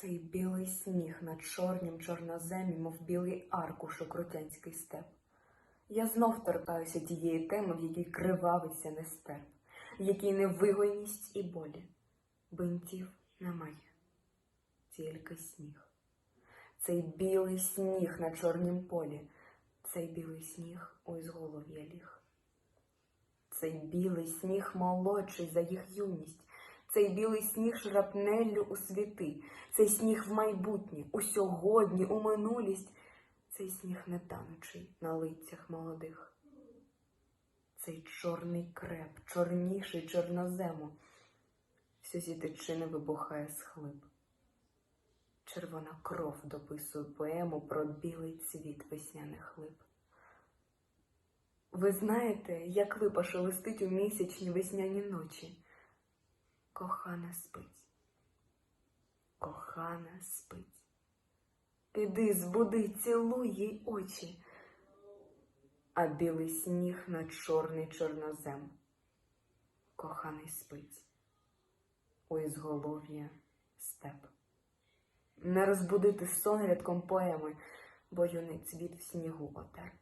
Цей білий сніг на чорнім чорноземі, мов білий аркуш у крутянський степ. Я знов торкаюся тієї теми, в якій кривавиться нестерп, в якій невигойність і болі. Бинтів немає, тільки сніг. Цей білий сніг на чорнім полі, цей білий сніг у ізголов'я ліг. Цей білий сніг молодший за їх юність, цей білий сніг шрапнеллю у світи, цей сніг в майбутнє, у сьогодні, у минулість, цей сніг не танучий на лицях молодих. Цей чорний креп, чорніший чорнозему, всю сітичини вибухає схлип. Червона кров дописує поему про білий цвіт весняних лип. Ви знаєте, як липа шелестить у місячні весняні ночі? Кохана спить, кохана спить. Піди, збуди, цілуй їй очі, а білий сніг на чорний чорнозем. Коханий спить, у ізголов'я степ. Не розбудити сон рядком поеми, бо юний цвіт в снігу отерп.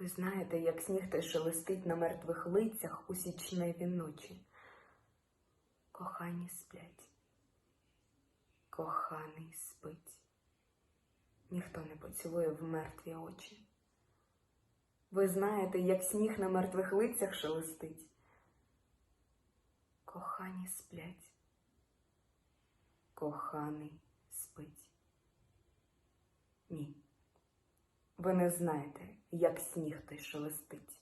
Ви знаєте, як сніг той шелестить на мертвих лицях у січневі ночі. Кохані сплять, коханий спить. Ніхто не поцілує в мертві очі. Ви знаєте, як сніг на мертвих лицях шелестить. Кохані сплять, коханий спить. Ні. Ви не знаєте, як сніг той шелестить.